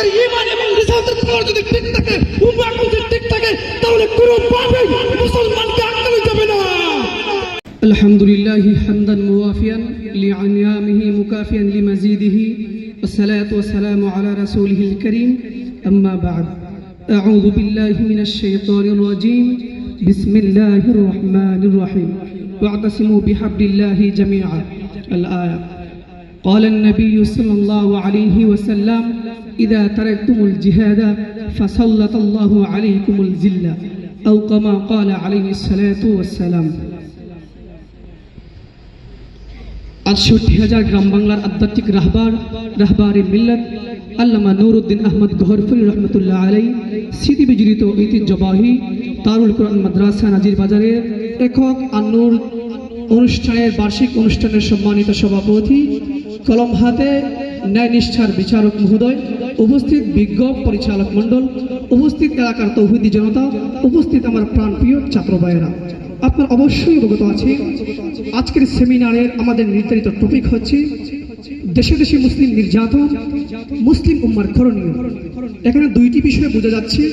আমাদের ইমান এবং রিসার্চের পাওয়ার যদি ঠিক থাকে উম্মাহ যদি ঠিক থাকে তাহলে কোনো পাবে মুসলমানকে আটকানো যাবে না الحمد لله حمدا موافيا لعنيامه مكافيا لمزيده والصلاة والسلام على رسوله الكريم أما بعد أعوذ بالله من الشيطان الرجيم بسم الله الرحمن الرحيم واعتصموا بحبل الله جميعا الآية قال النبي صلى الله عليه وسلم إذا تركتم الجهاد فسلط الله عليكم الذلة أو كما قال عليه الصلاة والسلام আটষট্টি হাজার গ্রাম বাংলার আধ্যাত্মিক রাহবার রাহবারে মিল্লাত আল্লামা নুরুদ্দিন আহমদ গহরফুরি রহমতুল্লাহ আলাই স্মৃতি বিজড়িত ঐতিহ্যবাহী তারুল কোরআন মাদ্রাসা নাজির বাজারের একক আন্নুর অনুষ্ঠানের বার্ষিক অনুষ্ঠানের সম্মানিত সভাপতি কলম হাতে ন্যায় নিষ্ঠার বিচারক মহোদয়, উপস্থিত বিজ্ঞ পরিচালক মণ্ডল, উপস্থিত এলাকার তৌহিদি জনতা, উপস্থিত আমার প্রাণপ্রিয় ছাত্র ভাইয়েরা। আপনার অবশ্যই অবগত আছে, আজকের সেমিনারের আমাদের নির্ধারিত টপিক হচ্ছে দেশে দেশে মুসলিম নির্যাতন, মুসলিম উম্মার করণীয় এখানে দুইটি বিষয়ে বোঝা যাচ্ছে।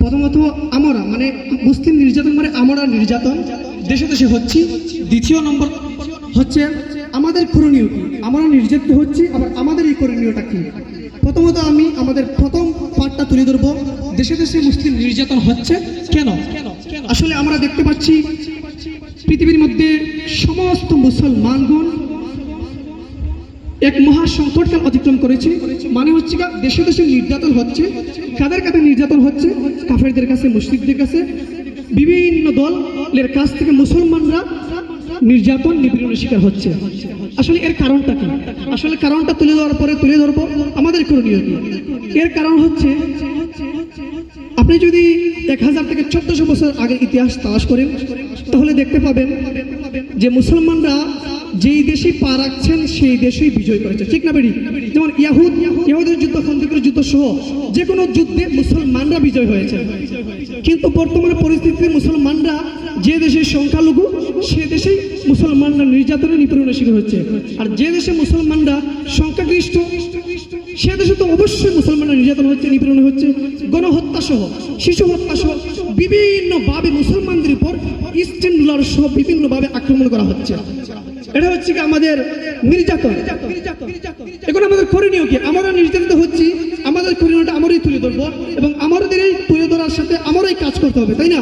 প্রথমত, আমরা মানে মুসলিম নির্যাতন মানে আমরা নির্যাতন, দেশে দেশে হচ্ছি। দ্বিতীয় নম্বর হচ্ছে আমাদের করণীয় কি? আমরা নির্যাতিত হচ্ছি, আবার আমাদের এই করণীয়টা কি? প্রথমত আমি আমাদের প্রথম পাঠটা তুলে ধরবো। দেশে দেশে মুসলিম নির্যাতন হচ্ছে কেন? আসলে আমরা দেখতে পাচ্ছি পৃথিবীর মধ্যে সমস্ত মুসলমানগণ এক মহা সংকটকাল অতিক্রম করেছে। মানে হচ্ছে দেশে দেশে নির্যাতন হচ্ছে। কাদের কাছে নির্যাতন হচ্ছে? কাফেরদের কাছে, মুসলিমদের কাছে। বিভিন্ন দলের কাছ থেকে মুসলমানরা নির্যাতন, নিপীড়নের শিকার হচ্ছে। আসলে এর কারণটা কি? আসলে কারণটা তুলে ধরার পরে তুলে ধরবো, আমাদের করণীয় কি এর কারণ হচ্ছে, আপনি যদি এক হাজার থেকে চোদ্দশো বছর আগে ইতিহাস তালাশ করেন, তাহলে দেখতে পাবেন যে মুসলমানরা যেই দেশে পা রাখছেন, সেই দেশেই বিজয় করেছে ঠিক না বেরি যেমন ইয়াহুদ, ইয়াহুদের যুদ্ধ খন্দকের যুদ্ধ সহ যে কোনো যুদ্ধে মুসলমানরা বিজয় হয়েছে। কিন্তু বর্তমানে পরিস্থিতিতে মুসলমানরা যে দেশের সংখ্যালঘু, সে দেশেই মুসলমানরা নির্যাতনের নিপীড়নের শিকার হচ্ছে। আর যে দেশে মুসলমানরা সংখ্যাগরিষ্ঠ, সে দেশে তো অবশ্যই মুসলমানরা নির্যাতন হচ্ছে, নিপীড়ন হচ্ছে। গণহত্যা সহ, শিশু হত্যা সহ বিভিন্নভাবে মুসলমানদের উপর ইস্টার্ন রুলার সহ বিভিন্নভাবে আক্রমণ করা হচ্ছে। এটা হচ্ছে কি আমাদের নির্যাতন। এখন আমাদের করণীয় কি? আমরা নির্যাতিত হচ্ছি, আমাদের করণীয়টা আমরাই তুলে ধরবো এবং আমাদের এই তুলে ধরার সাথে আমারই কাজ করতে হবে, তাই না?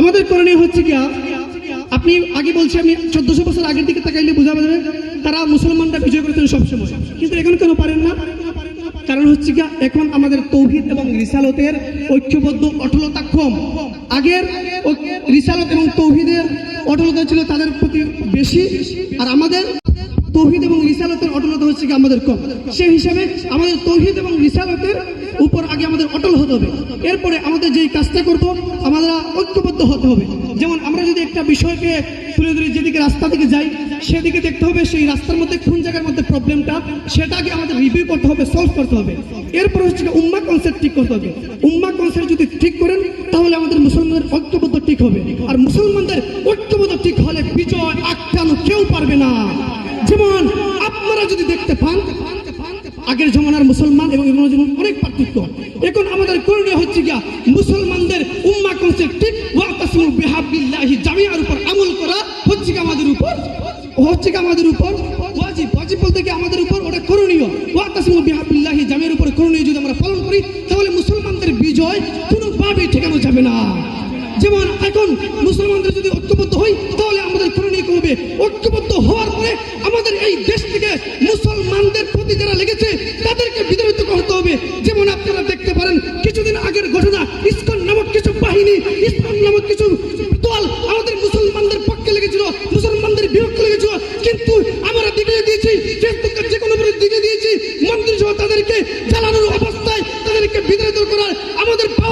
আমাদের করণীয় হচ্ছে কি, আপনি আগে বলছি আমি চোদ্দশো বছর আগের দিকে তাকাইলে বোঝা যাবে তারা মুসলমানরা বিজয় করেছেন সবসময়। কিন্তু এখন কেন পারেন না? কারণ হচ্ছে কি এখন আমাদের তৌহিদ এবং রিসালতের ঐক্যবদ্ধ অটলতা কম। আগের রিসালত এবং তৌহিদের অটলতা ছিল তাদের প্রতি বেশি, আর আমাদের তৌহিদ এবং রিসালতের অটলতা হচ্ছে কি আমাদের কম। সেই হিসাবে আমাদের তৌহিদ এবং রিসালতের উপর আগে আমাদের অটল হতে হবে। এরপরে আমাদের যেই কাজটা করব আমরা ঐক্যবদ্ধ হতে হবে। যেমন আমরা যদি একটা বিষয়কে তুলে ধরে, যেদিকে রাস্তা থেকে যাই, সেদিকে দেখতে হবে, সেই রাস্তার মধ্যে কোন জায়গার মধ্যে প্রবলেমটা সেটাকে আমাদের রিভিউ করতে হবে সলভ করতে হবে। এরপর হচ্ছে উম্মা কনসেপ্ট ঠিক করতে হবে। উম্মা কনসেপ্ট যদি ঠিক করেন, তাহলে আমাদের মুসলমানদের ঐক্যবদ্ধ ঠিক হবে। আর মুসলমানদের ঐক্যবদ্ধ ঠিক হলে বিজয় আটকানো কেউ পারবে না। যেমন আপনারা যদি দেখতে পান আগের জমানার মুসলমান এবং এগুলো যেমন অনেক পার্থক্য। এখন আমাদের করণীয় হচ্ছে গিয়া মুসলমানদের উম্মা কনসেপ্ট ঠিক বিহাবিল্লাহি জামিয়ার উপর আমল করা হচ্ছে কি আমাদের উপর। হচ্ছে কি আমাদের উপর। ওয়াজিব ওয়াজিব বলতে কি আমাদের উপর? ওটা করণীয়। ওয়াতাসমু বিহাবিল্লাহি জামিয়ার উপর করণীয় যদি আমরা পালন করি, তাহলে মুসলমানদের বিজয় কোনোভাবেই ঠেকানো যাবে না। যেমন এখন মুসলমানদের যদি ঐক্যবদ্ধ হই, তাহলে আমাদের করণীয় কি হবে। ঐক্যবদ্ধ হওয়ার পরে আমাদের এই দেশ থেকে মুসলমানদের প্রতি যারা লেগেছে, তাদেরকে বিতাড়িত করতে হবে। যেমন আপনারা দেখতে পারেন, কিছুদিন আগের ঘটনা, ইসকন নামক কিছু বাহিনী ইসলাম নামক কিছু দল আমাদের মুসলমানদের পক্ষে লেগেছিল, মুসলমানদের বিপক্ষে লেগেছিল। কিন্তু আমরা দিকে দিয়েছি ফেসবুকের যে কোনো দিকে দিয়েছি মন্ত্রী সহ তাদেরকে জ্বালানোর অবস্থায় তাদেরকে বিতাড়িত করার আমাদের পাওয়ারটুকু